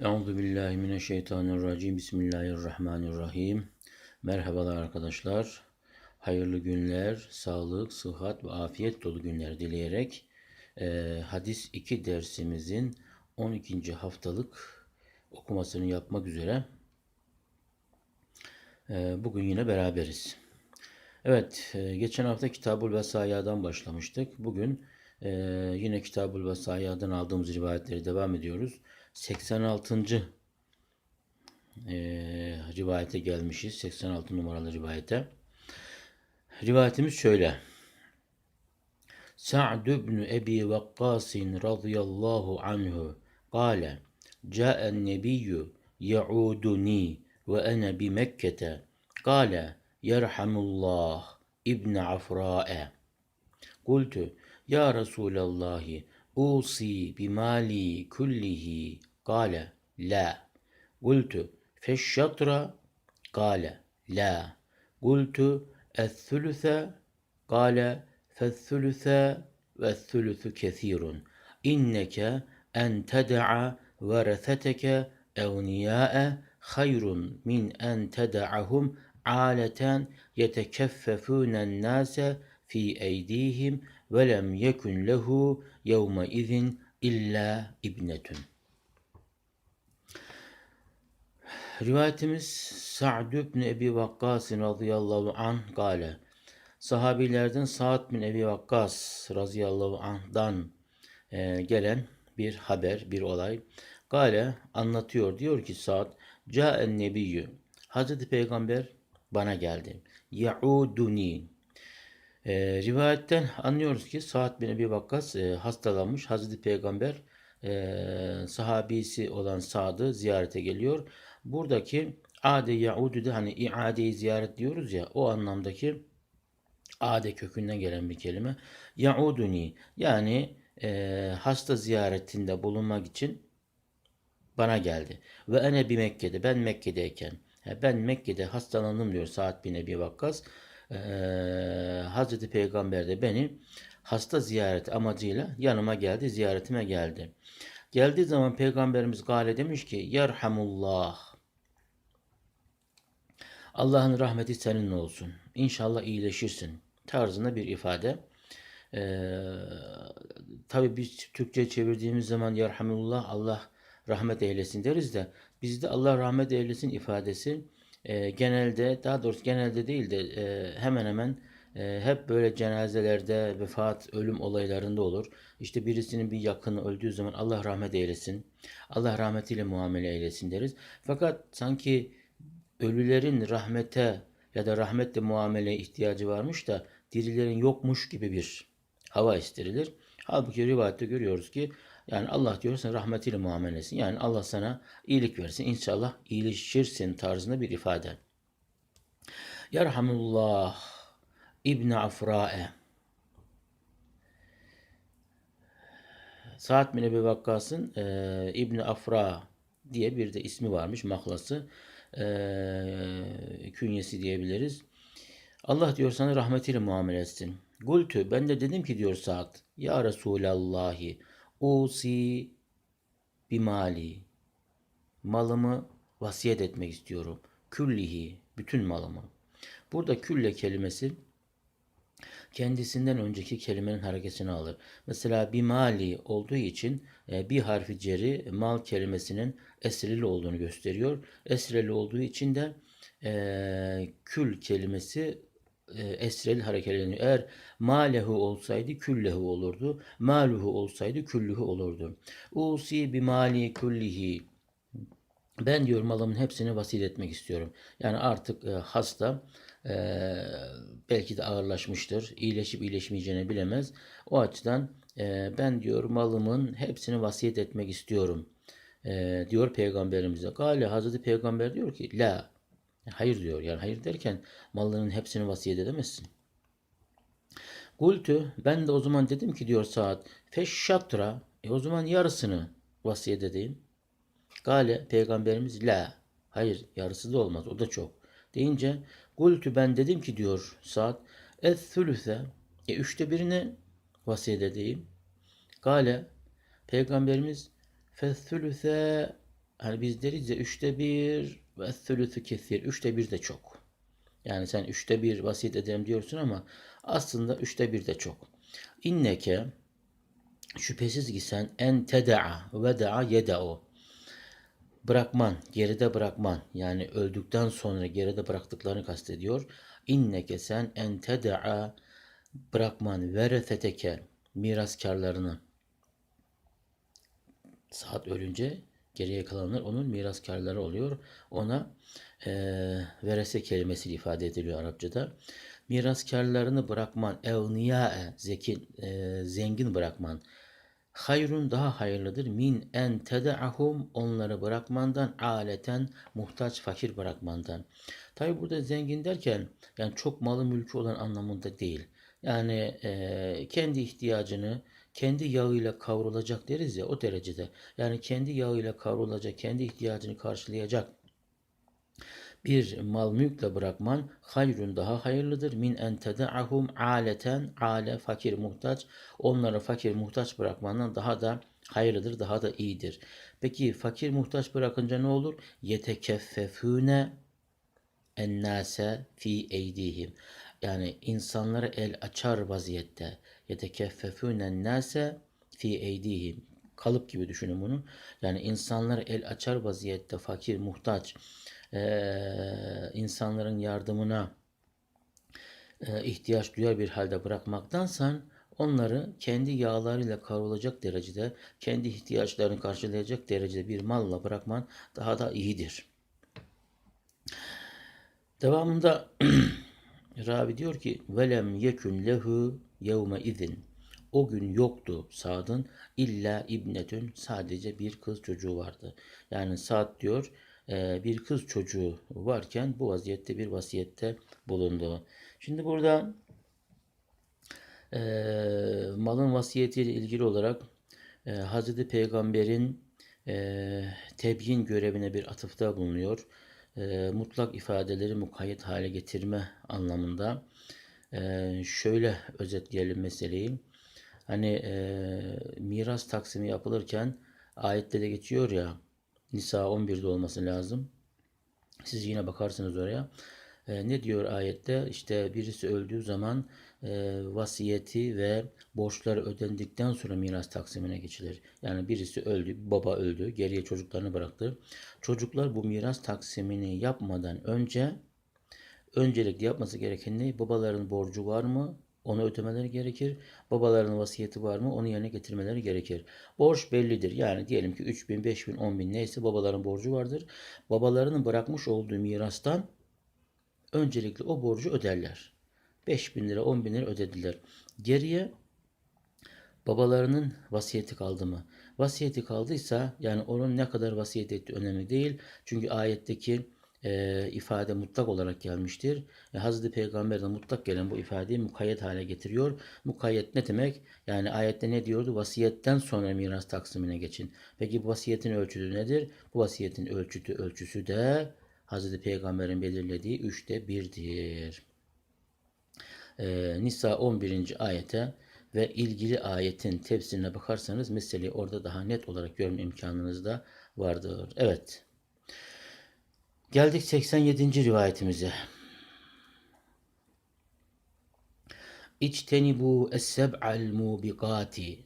Euzu billahi mineşşeytanirracim. Bismillahirrahmanirrahim. Merhabalar arkadaşlar. Hayırlı günler, sağlık, sıhhat ve afiyet dolu günler dileyerek e, hadis 2 dersimizin 12. haftalık okumasını yapmak üzere e, bugün yine beraberiz. Evet, e, geçen hafta Kitabul Vesaya'dan başlamıştık. Bugün e, yine Kitabul Vesaya'dan aldığımız rivayetleri devam ediyoruz. 86. E, ee, rivayete gelmişiz. 86 numaralı rivayete. Rivayetimiz şöyle. Sa'd ibn Ebi Vakkas radıyallahu anhu kâle Câen nebiyyü ye'uduni ve ene bi Mekke'te kâle yerhamullah ibn Afra'e Kultu ya Resulallah أوصي بمالي كله. قال لا. قلت فالشطر قال لا. قلت الثلث؟ قال فالثلث والثلث كثير. إنك أن تدع ورثتك أغنياء خير من أن تدعهم عالة يتكففون الناس في أيديهم ve lem yekun lehu yevme izin illa ibnetun. Rivayetimiz Sa'd ibn Ebi Vakkas radıyallahu anh gale. Sahabilerden Sa'd bin Ebi Vakkas radıyallahu anh'dan e, gelen bir haber, bir olay. Gale anlatıyor. Diyor ki Sa'd, Ca'en nebiyyü. Hazreti Peygamber bana geldi. Ya'uduni. E, rivayetten anlıyoruz ki Sa'd bin Ebi Vakkas e, hastalanmış. Hazreti Peygamber e, sahabisi olan Sa'd'ı ziyarete geliyor. Buradaki ade yaudu da hani iade ziyaret diyoruz ya o anlamdaki ade kökünden gelen bir kelime. Yauduni yani e, hasta ziyaretinde bulunmak için bana geldi. Ve ene bir Mekke'de ben Mekke'deyken ben Mekke'de hastalandım diyor Saat bin Ebi Vakkas. Hazreti Peygamber de beni hasta ziyaret amacıyla yanıma geldi, ziyaretime geldi. Geldiği zaman Peygamberimiz Gale demiş ki Yerhamullah Allah'ın rahmeti seninle olsun. İnşallah iyileşirsin tarzında bir ifade. Ee, Tabi biz Türkçe çevirdiğimiz zaman Yerhamullah Allah rahmet eylesin deriz de bizde Allah rahmet eylesin ifadesi e, genelde daha doğrusu genelde değil de e, hemen hemen e, hep böyle cenazelerde vefat, ölüm olaylarında olur. İşte birisinin bir yakını öldüğü zaman Allah rahmet eylesin, Allah rahmetiyle muamele eylesin deriz. Fakat sanki ölülerin rahmete ya da rahmetle muameleye ihtiyacı varmış da dirilerin yokmuş gibi bir hava istirilir. Halbuki rivayette görüyoruz ki yani Allah diyor sen rahmetiyle muamelesin. Yani Allah sana iyilik versin. İnşallah iyileşirsin tarzında bir ifade. Yerhamullah İbn Afra'e Sa'd bin Ebi Vakkas'ın e, İbn Afra diye bir de ismi varmış mahlası. E, künyesi diyebiliriz. Allah diyor sana rahmetiyle muamele etsin. Gultü ben de dedim ki diyor Sa'd ya Resulallahi usi bimali malımı vasiyet etmek istiyorum. Küllihi bütün malımı. Burada külle kelimesi kendisinden önceki kelimenin hareketini alır. Mesela bimali olduğu için e, bir harfi ceri mal kelimesinin esreli olduğunu gösteriyor. Esreli olduğu için de e, kül kelimesi esrel hareketleniyor. Eğer malehu olsaydı küllehu olurdu. Maluhu olsaydı küllühü olurdu. Usi bi mali kullihi. Ben diyor malımın hepsini vasil etmek istiyorum. Yani artık e, hasta e, belki de ağırlaşmıştır. İyileşip iyileşmeyeceğini bilemez. O açıdan e, ben diyor malımın hepsini vasiyet etmek istiyorum. E, diyor peygamberimize. Gale Hazreti Peygamber diyor ki la Hayır diyor. Yani hayır derken mallarının hepsini vasiyet edemezsin. Kultu ben de o zaman dedim ki diyor saat feşşatra e o zaman yarısını vasiyet edeyim. Gale peygamberimiz la hayır yarısı da olmaz o da çok deyince kultu ben dedim ki diyor saat es thülüse e üçte birini vasiyet edeyim. Gale peygamberimiz fethülüse hani biz deriz ya üçte bir ve thülüthü kesir. Üçte bir de çok. Yani sen üçte bir vasiyet ederim diyorsun ama aslında üçte bir de çok. İnneke şüphesiz ki sen en teda'a ve da'a yeda'u bırakman, geride bırakman yani öldükten sonra geride bıraktıklarını kastediyor. İnneke sen en teda'a bırakman veretheteke miraskarlarını saat ölünce geriye kalanlar onun miraskarları oluyor. Ona e, verese kelimesi ifade ediliyor Arapçada. Miraskarlarını bırakman, evniyae, zekin, e, zengin bırakman. Hayrun daha hayırlıdır min en tede'ahum onları bırakmandan aleten muhtaç fakir bırakmandan. Tabi burada zengin derken yani çok malı mülkü olan anlamında değil. Yani e, kendi ihtiyacını kendi yağıyla kavrulacak deriz ya o derecede. Yani kendi yağıyla kavrulacak, kendi ihtiyacını karşılayacak bir mal mülkle bırakman hayrun daha hayırlıdır. Min en tedaahum aleten ale fakir muhtaç. Onları fakir muhtaç bırakmandan daha da hayırlıdır, daha da iyidir. Peki fakir muhtaç bırakınca ne olur? Yetekeffefune ennase fi eydihim. Yani insanlara el açar vaziyette. Yetekeffefune nase fi eydihim. Kalıp gibi düşünün bunu. Yani insanlara el açar vaziyette fakir, muhtaç, insanların yardımına ihtiyaç duyar bir halde bırakmaktansa onları kendi yağlarıyla kavrulacak derecede, kendi ihtiyaçlarını karşılayacak derecede bir malla bırakman daha da iyidir. Devamında Ravi diyor ki velem yekun lehu yevme izin. O gün yoktu Sad'ın illa ibnetün sadece bir kız çocuğu vardı. Yani Sad diyor e, bir kız çocuğu varken bu vaziyette bir vasiyette bulundu. Şimdi burada e, malın vasiyetiyle ilgili olarak e, Hazreti Peygamber'in e, tebyin görevine bir atıfta bulunuyor. E, mutlak ifadeleri mukayyet hale getirme anlamında. E, şöyle özetleyelim meseleyi. Hani e, miras taksimi yapılırken ayette de geçiyor ya Nisa 11'de olması lazım. Siz yine bakarsınız oraya. E, ne diyor ayette? İşte birisi öldüğü zaman e, vasiyeti ve borçları ödendikten sonra miras taksimine geçilir. Yani birisi öldü, baba öldü, geriye çocuklarını bıraktı. Çocuklar bu miras taksimini yapmadan önce öncelikle yapması gereken ne? Babaların borcu var mı? Onu ödemeleri gerekir. Babalarının vasiyeti var mı? Onu yerine getirmeleri gerekir. Borç bellidir. Yani diyelim ki 3 bin, 5 bin, 10 bin neyse babaların borcu vardır. Babalarının bırakmış olduğu mirastan öncelikle o borcu öderler. 5 bin lira, 10 bin lira ödediler. Geriye babalarının vasiyeti kaldı mı? Vasiyeti kaldıysa yani onun ne kadar vasiyet ettiği önemli değil. Çünkü ayetteki e, ifade mutlak olarak gelmiştir. E, Hazreti Peygamber'den mutlak gelen bu ifadeyi mukayyet hale getiriyor. Mukayyet ne demek? Yani ayette ne diyordu? Vasiyetten sonra miras taksimine geçin. Peki bu vasiyetin ölçütü nedir? Bu vasiyetin ölçütü ölçüsü de Hazreti Peygamber'in belirlediği üçte birdir. E, Nisa 11. ayete ve ilgili ayetin tefsirine bakarsanız meseleyi orada daha net olarak görme imkanınız da vardır. Evet. Geldik 87. rivayetimize. İçtenibu es-seb'al mubikati.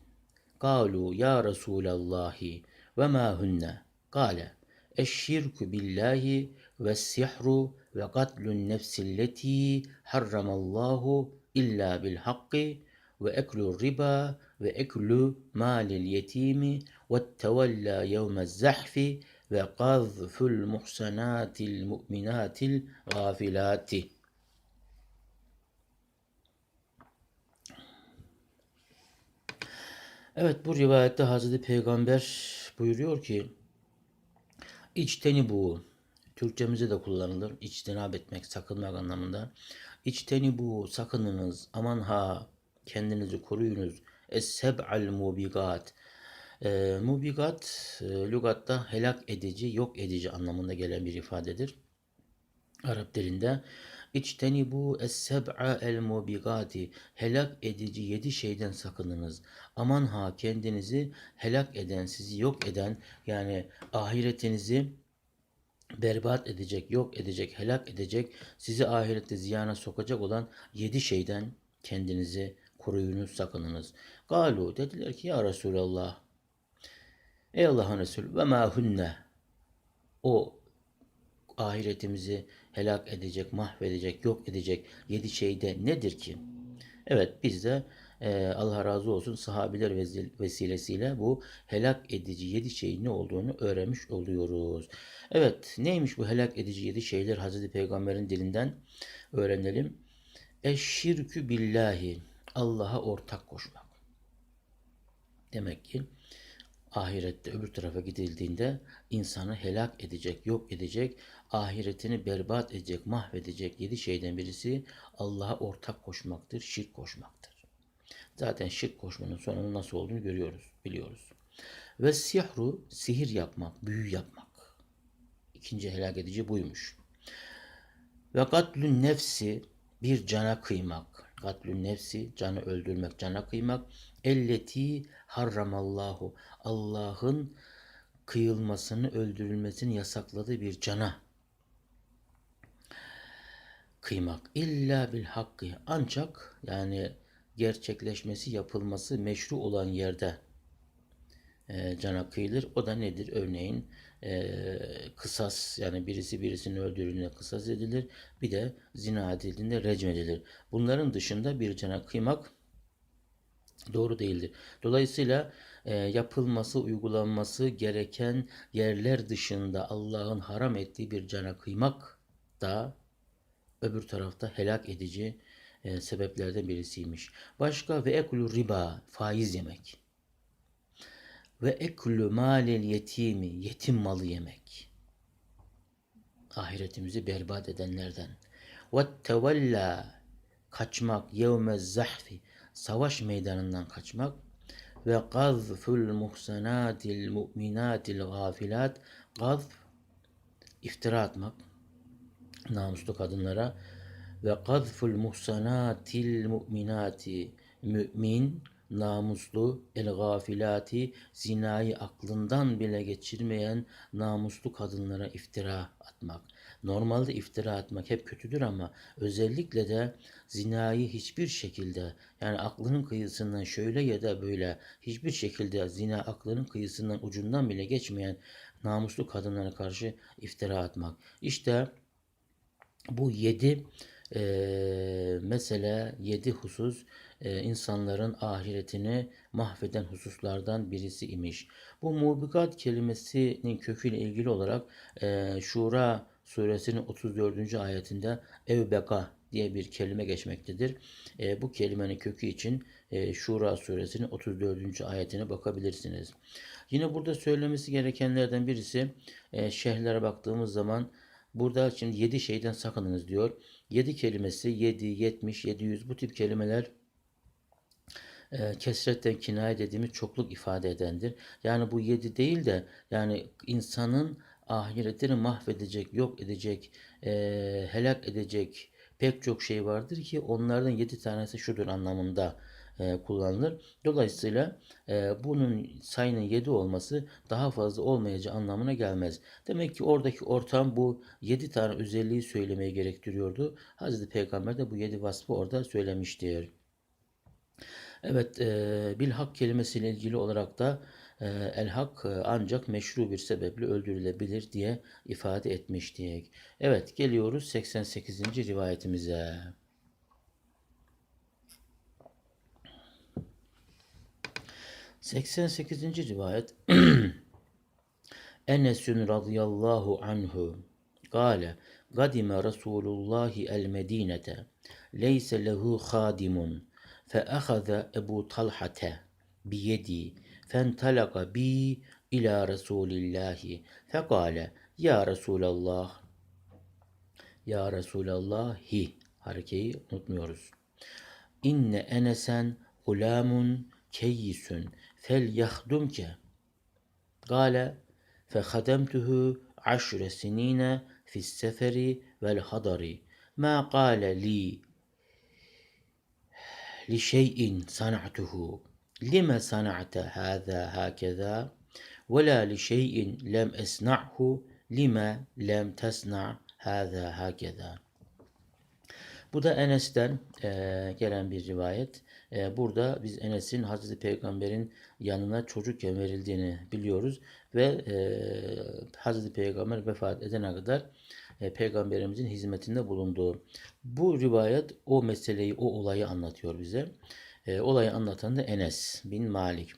Kalu ya Resulallahi ve ma hunne. Kale eşşirku billahi ve sihru ve katlun nefsilleti harramallahu illa bil hakki ve eklu riba ve eklu malil yetimi ve tevella yevmez zahfi ve gazful muhsenatil mu'minatil gafilati. Evet bu rivayette Hazreti Peygamber buyuruyor ki içteni bu Türkçemize de kullanılır. İçtinab etmek, sakınmak anlamında. İçteni bu sakınınız, aman ha kendinizi koruyunuz. Es-seb'al mubigat. E, mubigat e, lügatta helak edici, yok edici anlamında gelen bir ifadedir. Arap dilinde İçtenibu es-seb'a el-mubigati. Helak edici yedi şeyden sakınınız. Aman ha kendinizi helak eden, sizi yok eden yani ahiretinizi berbat edecek, yok edecek, helak edecek, sizi ahirette ziyana sokacak olan yedi şeyden kendinizi koruyunuz, sakınınız. Galu dediler ki ya Resulallah Ey Allah'ın Resulü ve ma hunne o ahiretimizi helak edecek, mahvedecek, yok edecek yedi şey de nedir ki? Evet biz de e, Allah razı olsun sahabiler vesi- vesilesiyle bu helak edici yedi şeyin ne olduğunu öğrenmiş oluyoruz. Evet neymiş bu helak edici yedi şeyler Hazreti Peygamber'in dilinden öğrenelim. Eşşirkü billahi Allah'a ortak koşmak. Demek ki ahirette öbür tarafa gidildiğinde insanı helak edecek, yok edecek, ahiretini berbat edecek, mahvedecek yedi şeyden birisi Allah'a ortak koşmaktır, şirk koşmaktır. Zaten şirk koşmanın sonunun nasıl olduğunu görüyoruz, biliyoruz. Ve sihru, sihir yapmak, büyü yapmak. İkinci helak edici buymuş. Ve katlün nefsi, bir cana kıymak. Katlün nefsi, canı öldürmek, cana kıymak. Elleti harramallahu, Allah'ın kıyılmasını, öldürülmesini yasakladığı bir cana kıymak. İlla bil hakkı. Ancak yani gerçekleşmesi, yapılması meşru olan yerde e, cana kıyılır. O da nedir? Örneğin e, kısas yani birisi birisini öldürdüğünde kısas edilir. Bir de zina edildiğinde recm edilir. Bunların dışında bir cana kıymak doğru değildir. Dolayısıyla e, yapılması, uygulanması gereken yerler dışında Allah'ın haram ettiği bir cana kıymak da öbür tarafta helak edici e, sebeplerden birisiymiş. Başka ve eklu riba, faiz yemek. Ve eklu malil yetimi, yetim malı yemek. Ahiretimizi berbat edenlerden. Ve tevella, kaçmak, yevmez zahfi, savaş meydanından kaçmak. Ve gazful muhsanatil mu'minatil gafilat, gazf, iftira atmak, namuslu kadınlara ve gazful muhsanatil mu'minati mümin namuslu el gafilati zinayı aklından bile geçirmeyen namuslu kadınlara iftira atmak. Normalde iftira atmak hep kötüdür ama özellikle de zinayı hiçbir şekilde yani aklının kıyısından şöyle ya da böyle hiçbir şekilde zina aklının kıyısından ucundan bile geçmeyen namuslu kadınlara karşı iftira atmak. İşte bu yedi e, mesele, yedi husus e, insanların ahiretini mahveden hususlardan birisi imiş. Bu mubikat kelimesinin köküyle ilgili olarak e, Şura suresinin 34. ayetinde evbeka diye bir kelime geçmektedir. E, bu kelimenin kökü için e, Şura suresinin 34. ayetine bakabilirsiniz. Yine burada söylemesi gerekenlerden birisi e, şerhlere baktığımız zaman Burada şimdi 7 şeyden sakınınız diyor. 7 kelimesi 7, 70, 700 bu tip kelimeler e, kesretten kinaye dediğimiz çokluk ifade edendir. Yani bu 7 değil de yani insanın ahiretini mahvedecek, yok edecek, e, helak edecek pek çok şey vardır ki onlardan 7 tanesi şudur anlamında e, kullanılır. Dolayısıyla e, bunun sayının 7 olması daha fazla olmayacağı anlamına gelmez. Demek ki oradaki ortam bu 7 tane özelliği söylemeyi gerektiriyordu. Hazreti Peygamber de bu 7 vasfı orada söylemiştir. Evet, e, bilhak kelimesiyle ilgili olarak da e, el hak e, ancak meşru bir sebeple öldürülebilir diye ifade etmiştik. Evet, geliyoruz 88. rivayetimize. 88. rivayet Enes'ün radıyallahu anhu Kale Gadime Resulullah el Medinete Leyse lehu khadimun Feahaza Ebu Talhate biyedi Fentalaka bi ila Resulillahi Fekale Ya Resulallah Ya Resulallahi Harekeyi unutmuyoruz. İnne enesen gulamun keyyisün fel yahdumke. Gale fehademtuhu aşre sinine fis seferi vel hadari. ma qale li li şeyin sana'tuhu lime sana'te hâzâ hâkezâ ve la li şeyin lem esna'hu lime lem tesna' hâzâ hâkezâ. Bu da Enes'ten eee, gelen bir rivayet. Eee, burada biz Enes'in Hazreti Peygamber'in yanına çocukken verildiğini biliyoruz ve eee Hazreti Peygamber vefat edene kadar e, Peygamberimizin hizmetinde bulunduğu. Bu rivayet o meseleyi, o olayı anlatıyor bize. E, olayı anlatan da Enes bin Malik.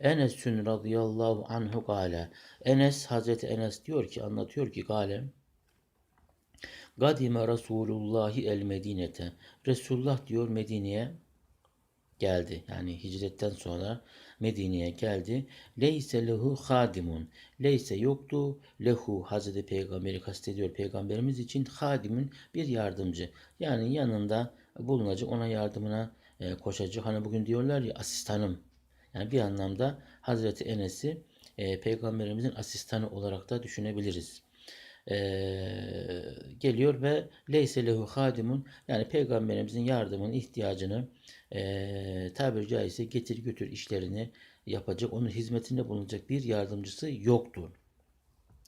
Enes'ün radıyallahu anhu gale. Enes, Hazreti Enes diyor ki, anlatıyor ki gale. Gadime Resulullahi el Medinete. Resulullah diyor Medine'ye geldi. Yani hicretten sonra Medine'ye geldi. Leyse lehu hadimun. Leyse yoktu. Lehu Hazreti Peygamberi kastediyor. Peygamberimiz için hadimun bir yardımcı. Yani yanında bulunacak ona yardımına e, koşacak. Hani bugün diyorlar ya asistanım. Yani bir anlamda Hazreti Enes'i e, Peygamberimizin asistanı olarak da düşünebiliriz eee, geliyor ve leyse lehu hadimun yani peygamberimizin yardımının ihtiyacını eee tabiri caizse getir götür işlerini yapacak, onun hizmetinde bulunacak bir yardımcısı yoktur.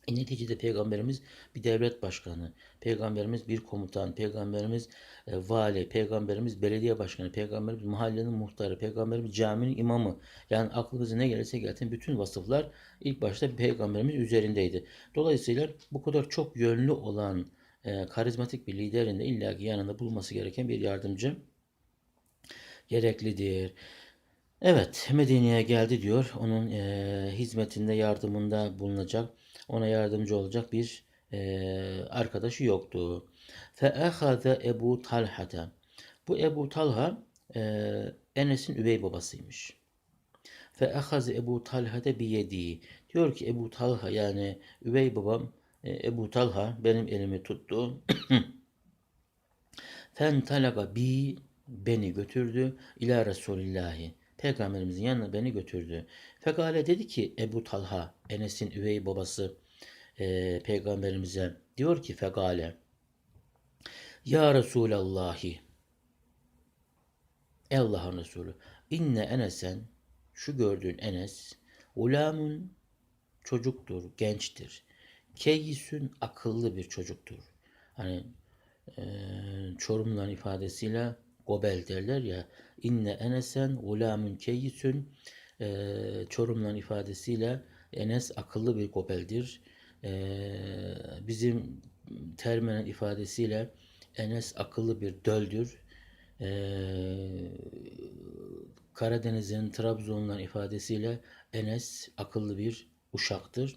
E, neticede peygamberimiz bir devlet başkanı, peygamberimiz bir komutan, peygamberimiz e, vali, peygamberimiz belediye başkanı, peygamberimiz mahallenin muhtarı, peygamberimiz caminin imamı. Yani aklınıza ne gelirse gelsin bütün vasıflar ilk başta peygamberimiz üzerindeydi. Dolayısıyla bu kadar çok yönlü olan e, karizmatik bir liderin de illaki yanında bulunması gereken bir yardımcı gereklidir. Evet, Medine'ye geldi diyor. Onun e, hizmetinde, yardımında bulunacak, ona yardımcı olacak bir e, arkadaşı yoktu. فَاَخَذَ Ebu Talha'ta. Bu Ebu Talha e, Enes'in üvey babasıymış. فَاَخَذَ Ebu Talha'da biyedi. Diyor ki Ebu Talha yani üvey babam e, Ebu Talha benim elimi tuttu. Fentalaga bi beni götürdü ila Resulillahi. Peygamberimizin yanına beni götürdü. Fekale dedi ki Ebu Talha, Enes'in üvey babası e, peygamberimize diyor ki Fekale Ya Resulallahi Ey Allah'ın Resulü inne Enesen şu gördüğün Enes ulamun çocuktur, gençtir. Keyyisün akıllı bir çocuktur. Hani e, Çorumluların ifadesiyle gobel derler ya inne enesen ulamun keyyisün e, Çorumluların ifadesiyle Enes akıllı bir gobeldir. E, bizim Termen'in ifadesiyle Enes akıllı bir döldür. E, Karadeniz'in Trabzonluların ifadesiyle Enes akıllı bir uşaktır.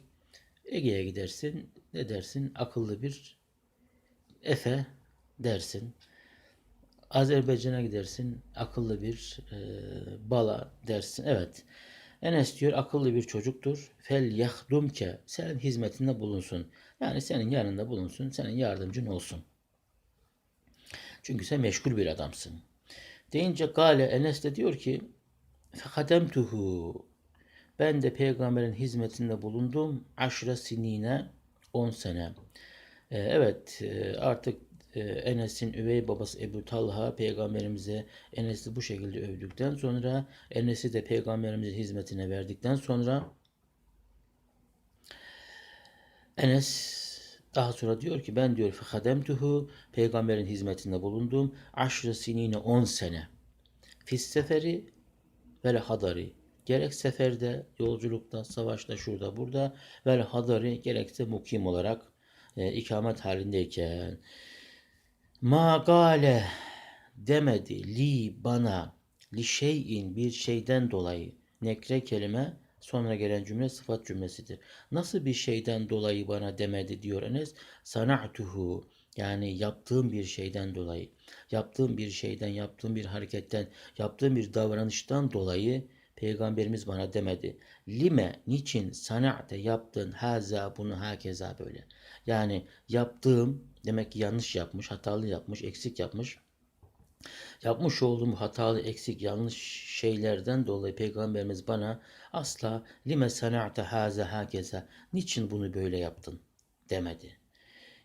Ege'ye gidersin ne dersin? Akıllı bir Efe dersin. Azerbaycan'a gidersin akıllı bir e, bala dersin. Evet. Enes diyor akıllı bir çocuktur. Fel yahdumke senin hizmetinde bulunsun. Yani senin yanında bulunsun. Senin yardımcın olsun. Çünkü sen meşgul bir adamsın. Deyince Gale Enes de diyor ki Fekademtuhu ben de peygamberin hizmetinde bulundum. Aşra sinine 10 sene. Ee, evet e, artık Enes'in üvey babası Ebu Talha peygamberimize Enes'i bu şekilde övdükten sonra Enes'i de peygamberimizin hizmetine verdikten sonra Enes daha sonra diyor ki ben diyor fehademtuhu peygamberin hizmetinde bulundum. Aşrı sinine 10 sene. Fis seferi ve hadari. Gerek seferde, yolculukta, savaşta, şurada, burada ve hadari gerekse mukim olarak e, ikamet halindeyken ma gale demedi li bana li şeyin bir şeyden dolayı nekre kelime sonra gelen cümle sıfat cümlesidir. Nasıl bir şeyden dolayı bana demedi diyor Enes. Sana'tuhu yani yaptığım bir şeyden dolayı, yaptığım bir şeyden, yaptığım bir hareketten, yaptığım bir davranıştan dolayı Peygamberimiz bana demedi. Lime, niçin sana'te yaptın haza bunu hakeza böyle. Yani yaptığım demek ki yanlış yapmış, hatalı yapmış, eksik yapmış. Yapmış olduğum hatalı, eksik, yanlış şeylerden dolayı Peygamberimiz bana asla lime sana'te haza hakeza niçin bunu böyle yaptın demedi.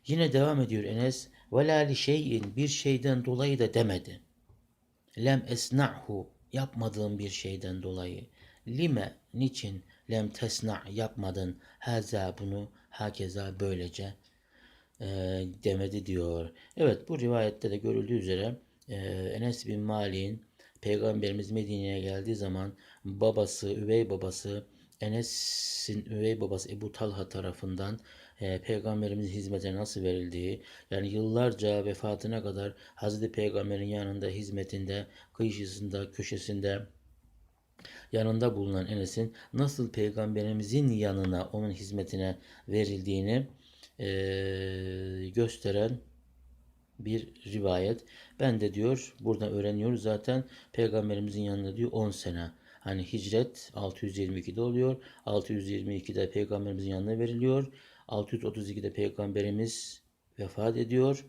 Yine devam ediyor Enes. Ve la li şeyin bir şeyden dolayı da demedi. Lem esna'hu yapmadığım bir şeyden dolayı. Lime niçin lem tesna yapmadın haza bunu hakeza böylece e, demedi diyor. Evet bu rivayette de görüldüğü üzere e, Enes bin Malik'in Peygamberimiz Medine'ye geldiği zaman babası, üvey babası Enes'in üvey babası Ebu Talha tarafından e, Peygamberimizin hizmetine nasıl verildiği, yani yıllarca vefatına kadar Hazreti Peygamber'in yanında, hizmetinde, kıyısında, köşesinde, yanında bulunan Enes'in nasıl peygamberimizin yanına onun hizmetine verildiğini eee, gösteren bir rivayet. Ben de diyor buradan öğreniyoruz zaten peygamberimizin yanında diyor 10 sene. Hani hicret 622'de oluyor. 622'de peygamberimizin yanına veriliyor. 632'de peygamberimiz vefat ediyor.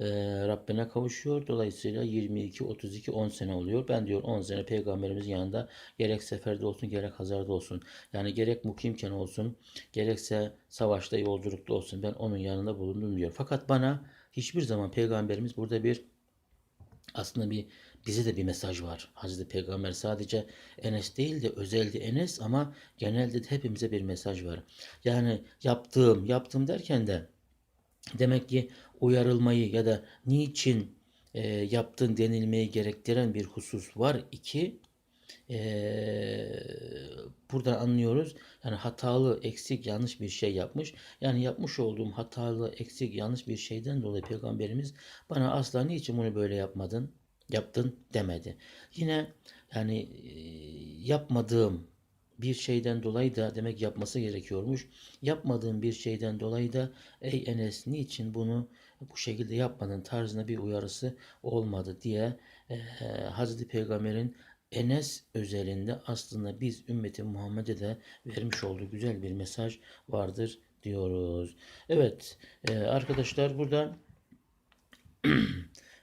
Eee, Rabbine kavuşuyor. Dolayısıyla 22, 32, 10 sene oluyor. Ben diyor 10 sene peygamberimizin yanında gerek seferde olsun gerek hazarda olsun. Yani gerek mukimken olsun gerekse savaşta yolculukta olsun. Ben onun yanında bulundum diyor. Fakat bana hiçbir zaman peygamberimiz burada bir aslında bir bize de bir mesaj var. Hazreti Peygamber sadece Enes değil de özeldi Enes ama genelde de hepimize bir mesaj var. Yani yaptığım, yaptığım derken de demek ki uyarılmayı ya da niçin e, yaptın denilmeyi gerektiren bir husus var. İki, e, buradan anlıyoruz. Yani hatalı, eksik, yanlış bir şey yapmış. Yani yapmış olduğum hatalı, eksik, yanlış bir şeyden dolayı Peygamberimiz bana asla niçin bunu böyle yapmadın, yaptın demedi. Yine yani e, yapmadığım bir şeyden dolayı da demek yapması gerekiyormuş. Yapmadığım bir şeyden dolayı da ey Enes niçin bunu bu şekilde yapmadın tarzında bir uyarısı olmadı diye e, Hazreti Peygamber'in Enes özelinde aslında biz ümmeti Muhammed'e de vermiş olduğu güzel bir mesaj vardır diyoruz. Evet e, arkadaşlar burada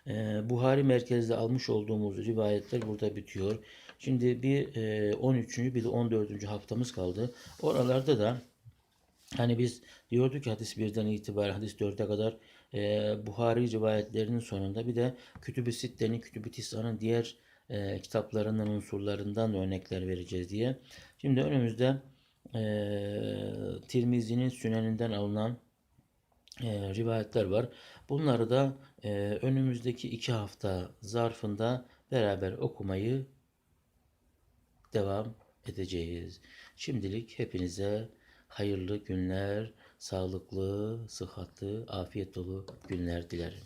e, Buhari merkezde almış olduğumuz rivayetler burada bitiyor. Şimdi bir e, 13. bir de 14. haftamız kaldı. Oralarda da hani biz diyorduk ki hadis 1'den itibaren hadis 4'e kadar e, Buhari rivayetlerinin sonunda bir de Kütüb-i Sitte'nin, Kütüb-i Tisa'nın diğer e, kitaplarından, unsurlarından örnekler vereceğiz diye. Şimdi önümüzde e, Tirmizi'nin süneninden alınan e, rivayetler var. Bunları da e, önümüzdeki iki hafta zarfında beraber okumayı devam edeceğiz. Şimdilik hepinize hayırlı günler, sağlıklı, sıhhatli, afiyet dolu günler dilerim.